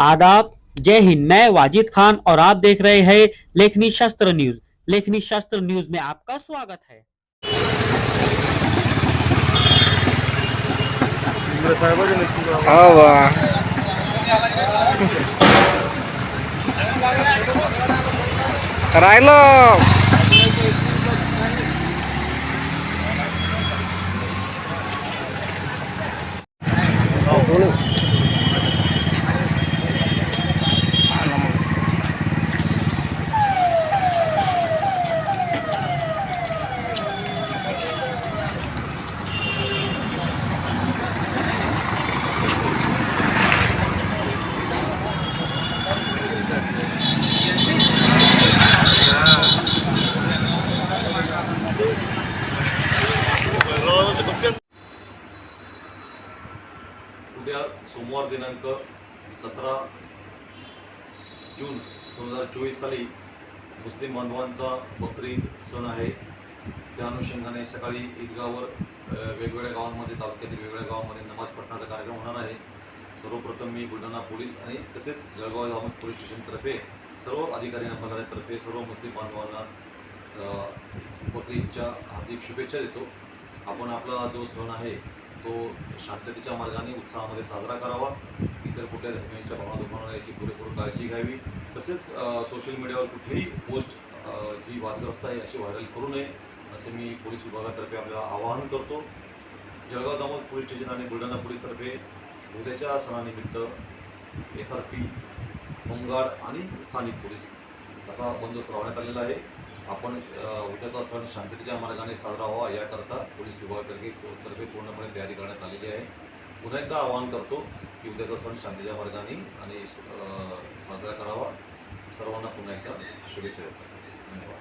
आदाब। जय हिंद, मैं वाजिद खान और आप देख रहे हैं लेखनी शास्त्र न्यूज़। लेखनी शास्त्र न्यूज़ में आपका स्वागत है। उद्या सोमवार दिनांक सतरा जून दोन हजार चोवीस साली मुस्लिम बांधवांचा बकरी ईद सण आहे. त्या अनुषंगाने सकाळी ईदगावर वेगवेगळ्या गावांमध्ये तालुक्यातील वेगवेगळ्या गावांमध्ये नमाज पठणाचा कार्यक्रम होणार आहे. सर्वप्रथम मी बुलढाणा पोलीस आणि तसेच जळगाव अहमद पोलीस स्टेशनतर्फे सर्व अधिकारी आणि सर्व मुस्लिम बांधवांना बकरीदच्या हार्दिक शुभेच्छा देतो. आपण आपला जो सण आहे तो शांततेच्या मार्गाने उत्साहामध्ये साजरा करावा. इतर कुठल्या धर्मियांच्या भावना दुखावणार याची पुरेपूर काळजी घ्यावी. तसेच सोशल मीडियावर कुठलीही पोस्ट जी वादग्रस्त आहे अशी व्हायरल करू नये असे मी पोलीस विभागातर्फे आपल्याला आवाहन करतो. जळगाव जामोद पोलीस स्टेशन आणि बुलढाणा पोलीसतर्फे उद्याच्या सणानिमित्त एस आर पी होमगार्ड आणि स्थानिक पोलीस असा बंदोबस्त लावण्यात आलेला आहे. आपण उद्याचा सण शांततेच्या मार्गाने साजरा व्हावा याकरता पोलीस विभागातर्फे तर्फे पूर्णपणे तयारी करण्यात आलेली आहे. पुन्हा एकदा आवाहन करतो की उद्याचा सण शांततेच्या मार्गाने आणि साजरा करावा. सर्वांना पुन्हा एकदा शुभेच्छा धन्यवाद.